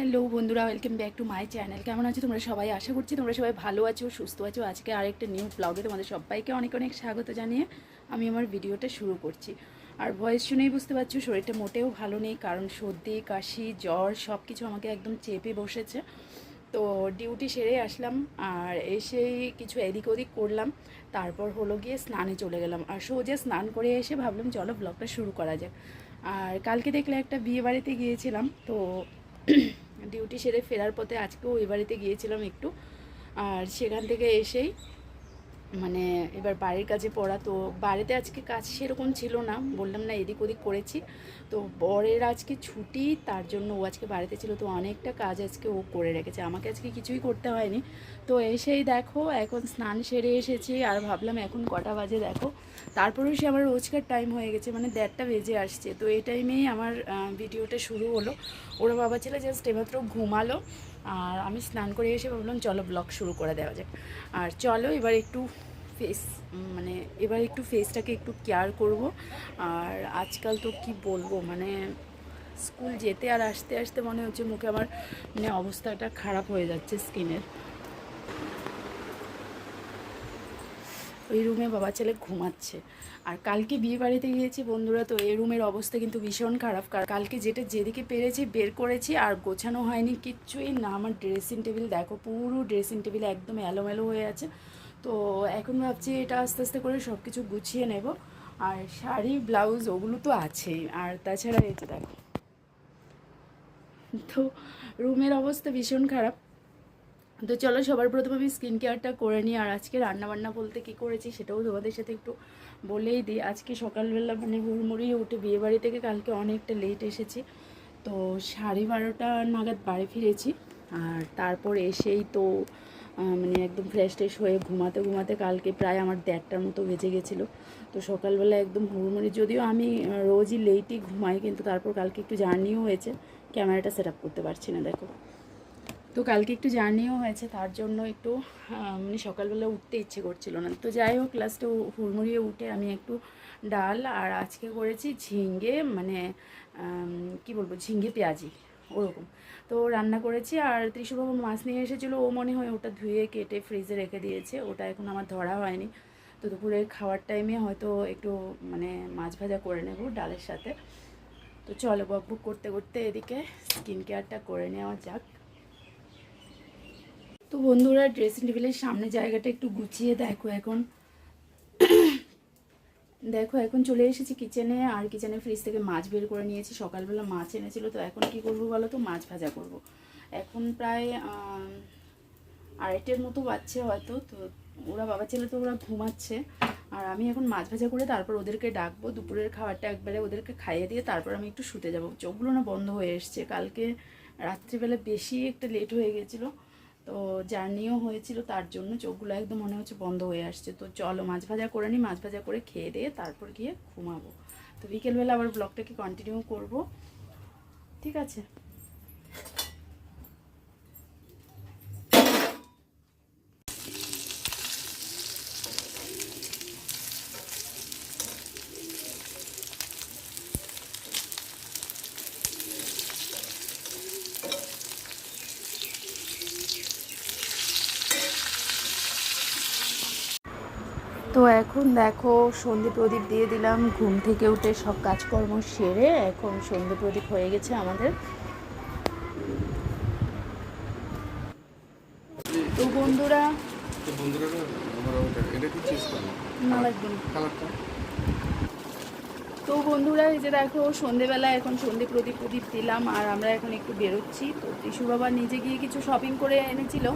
Hello বন্ধুরা welcome back to my channel কেমন আছো তোমরা সবাই? আশা করছি তোমরা সবাই ভালো আছো, সুস্থ আছো। আজকে আরেকটা নিউ ব্লগে তোমাদের সবাইকে অনেক অনেক স্বাগত জানিয়ে আমি আমার ভিডিওটা শুরু করছি। আর ভয়েস শুনেই বুঝতে পারছ, শরীরটা মোটেও ভালো নেই, কারণ সর্দি, কাশি, জ্বর সব কিছু আমাকে একদম চেপে বসেছে। তো ডিউটি সেরে আসলাম, আর এসেই কিছু এদিক ওদিক করলাম। তারপর হলো গিয়ে স্নানে চলে গেলাম। আর সোজা স্নান করে এসে ভাবলাম, চলো ব্লগটা শুরু করা যাক। আর কালকে দেখলে একটা বিয়ে বাড়িতে গিয়েছিলাম, তো ডিউটি সেরে ফেরার পথে আজকেও ওই বাড়িতে গিয়েছিলাম একটু। আর সেখান থেকে এসেই মানে এবার বাড়ির কাজে পড়া, তো বাড়িতে আজকে কাজ সেরকম ছিল না। বললাম, না, এদিক ওদিক করেছি। তো বরের আজকে ছুটি, তার জন্য ও আজকে বাড়িতে ছিল। তো অনেকটা কাজ আজকে ও করে রেখেছে। আমাকে আজকে কিছুই করতে হয়নি। তো এসেই দেখো, এখন স্নান সেরে এসেছি। আর ভাবলাম, এখন কটা বাজে দেখো। তারপরেও সে আমার রোজকার টাইম হয়ে গেছে মানে দেড়টা বেজে আসছে। তো এই টাইমেই আমার ভিডিওটা শুরু হলো। ওরা বাবা ছেলে জাস্ট এমাত্র ঘুমালো। আর আমি স্নান করে এসে ভাবলাম, চলো ব্লগ শুরু করে দেওয়া যাক। আর চলো, এবার একটু ফেস মানে এবার একটু ফেসটাকে একটু কেয়ার করব। আর আজকাল তো কি বলব মানে স্কুল যেতে আর আসতে আসতে মনে হচ্ছে মুখে আমার মানে অবস্থাটা খারাপ হয়ে যাচ্ছে স্কিনের ওই রুমে বাবা ছেলে ঘুমাচ্ছে। আর কালকে বিয়ে বাড়িতে গিয়েছি বন্ধুরা, তো এই রুমের অবস্থা কিন্তু ভীষণ খারাপ। কালকে যেটা, যেদিকে পেরেছি বের করেছি, আর গোছানো হয়নি, কিচ্ছুই না। আমার ড্রেসিং টেবিল দেখো, পুরো ড্রেসিং টেবিল একদম এলোমেলো হয়ে আছে। তো এখন ভাবছি এটা আস্তে আস্তে করে সব কিছু গুছিয়ে নেব। আর শাড়ি, ব্লাউজ ওগুলো তো আছেই। আর তাছাড়া এই যে দেখো। তো রুমের অবস্থা ভীষণ খারাপ। তো চলো সবার প্রথমে আমি স্কিন কেয়ারটা করে নিই। আর আজকে রান্নাবান্না বলতে কি করেছি সেটাও তোমাদের সাথে একটু বলেই দিই। আজকে সকালবেলা মানে হুড়মুড়িয়ে উঠে বিয়ে বাড়ি থেকে কালকে অনেকটা লেট এসেছি। তো সাড়ে বারোটা নাগাদ বাড়ি ফিরেছি। আর তারপর এসেই তো মানে একদম ফ্রেশ ট্রেশ হয়ে ঘুমাতে ঘুমাতে কালকে প্রায় আমার দেড়টার মতো বেজে গেছিল। তো সকালবেলা একদম হুড়মুড়ি, যদিও আমি রোজই লেটই ঘুমাই, কিন্তু তারপর কালকে একটু জার্নিও হয়েছে। ক্যামেরাটা সেট করতে পারছি না, দেখো। তো কালকে একটু জার্নিও হয়েছে, তার জন্য একটু মানে সকালবেলা উঠতে ইচ্ছে করছিল না। তো যাই হোক লাস্টে হুড়মুড়িয়ে উঠে আমি একটু ডাল আর আজকে করেছি ঝিঙ্গে মানে কি বলব, ঝিঙ্গে পেঁয়াজি। ওরকম। তো রান্না করেছি আর ত্রিশুবাবু মাছ নিয়ে এসেছিল। ও মনে হয় ওটা ধুয়ে কেটে ফ্রিজে রেখে দিয়েছে। ওটা এখন আমার ধরা হয়নি। তো দুপুরে খাওয়ার টাইমে হয়তো একটু মানে মাছ ভাজা করে নেব ডালের সাথে। তো চলো বকবুক করতে করতে এদিকে স্কিন কেয়ারটা করে নেওয়া যাক। তো বন্ধুরা ড্রেসিং টেবিলের সামনে জায়গাটা একটু গুছিয়ে দেখো এখন। দেখো, এখন চলে এসেছি কিচেনে আর কিচেনে ফ্রিজ থেকে মাছ বের করে নিয়েছি। সকালবেলা মাছ এনেছিল, তো এখন কি করব বলো তো? মাছ ভাজা করব। এখন প্রায় আড়াইটের মতো বাচ্চে হয়তো, তো ওরা বাবা ছেলে তো ওরা ঘুমাচ্ছে। আর আমি এখন মাছ ভাজা করে তারপর ওদেরকে ডাকবো, দুপুরের খাবারটা একবারে ওদেরকে খাইয়ে দিয়ে তারপর আমি একটু শুতে যাব। চোখগুলো না বন্ধ হয়ে এসছে। কালকে রাত্রিবেলা বেশি একটা লেট হয়ে গেছিল। তো জার্নিও হয়েছিল, তার জন্য চোখগুলো একদম মনে হচ্ছে বন্ধ হয়ে আসছে। তো চলো মাছ ভাজা করে নিই মাছ ভাজা করে খেয়ে দিয়ে তারপর গিয়ে ঘুমাবো। তো বিকেলবেলা আবার ব্লগটাকে কন্টিনিউ করব। ঠিক আছে? তো এখন দেখো সন্ধে প্রদীপ দিয়ে দিলাম ঘুম থেকে উঠে সব কাজকর্ম সেরে এখন সন্ধে প্রদীপ হয়ে গেছে আমাদের। তো বন্ধুরা তো বন্ধুরা এই যে দেখো সন্ধেবেলা এখন সন্ধে প্রদীপ প্রদীপ দিলাম আর আমরা এখন একটু বেরোচ্ছি। তো ত্রিশু বাবা নিজে গিয়ে কিছু শপিং করে এনেছিল।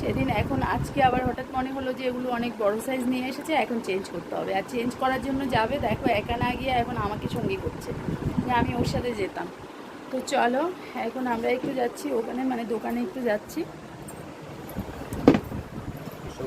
সেদিন এখন আজকে আবার হঠাৎ মনে হলো যে এগুলো অনেক বড় সাইজ নিয়ে এসেছে, এখন চেঞ্জ করতে হবে। আর চেঞ্জ করার জন্য যাবে, দেখো একা না গিয়ে এখন আমাকে সঙ্গী করছে। আমি ওর সাথে যেতাম। তো চলো, এখন আমরা একটু যাচ্ছি, ওখানে মানে দোকানে একটু যাচ্ছি।